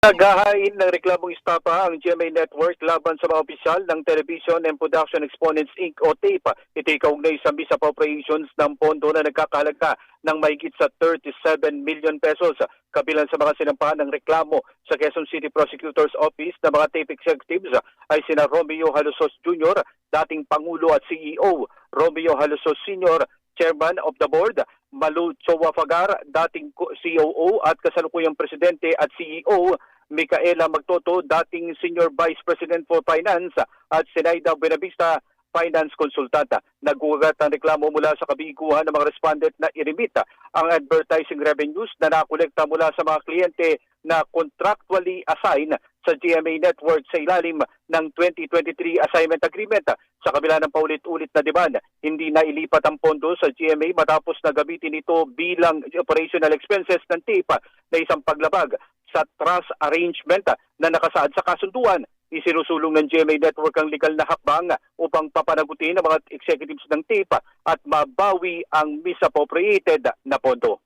Naghahain ng reklamong istapa ang GMA Network laban sa mga opisyal ng Television and Production Exponents Inc. o TAPE. Ito kaugnay sa mis appropriations ng pondo na nagkakahalaga ng mahigit sa 37 million pesos. Kabilang sa mga sinampahan ng reklamo sa Quezon City Prosecutor's Office ng mga TAPE executives ay sina Romeo Halusos Jr., dating Pangulo at CEO, Romeo Halusos Sr., Chairman of the Board, Malu Chowafagar, dating co- COO at kasalukuyang Presidente at CEO, Micaela Magtoto, dating Senior Vice President for Finance at Senaida Buenavista, Finance Consultant. Nagugat ang reklamo mula sa kabiguhan ng mga respondent na irimita ang advertising revenues na nakolekta mula sa mga kliyente na contractually assigned sa GMA Network sa ilalim ng 2023 Assignment Agreement. Sa kabila ng paulit-ulit na demand, hindi na ilipat ang pondo sa GMA matapos na gamitin ito bilang operational expenses ng TIP na isang paglabag sa trust arrangement na nakasaad sa kasunduan. Isinusulong ng GMA Network ang legal na hakbang upang papanagutin ang mga executives ng TIP at mabawi ang misappropriated na pondo.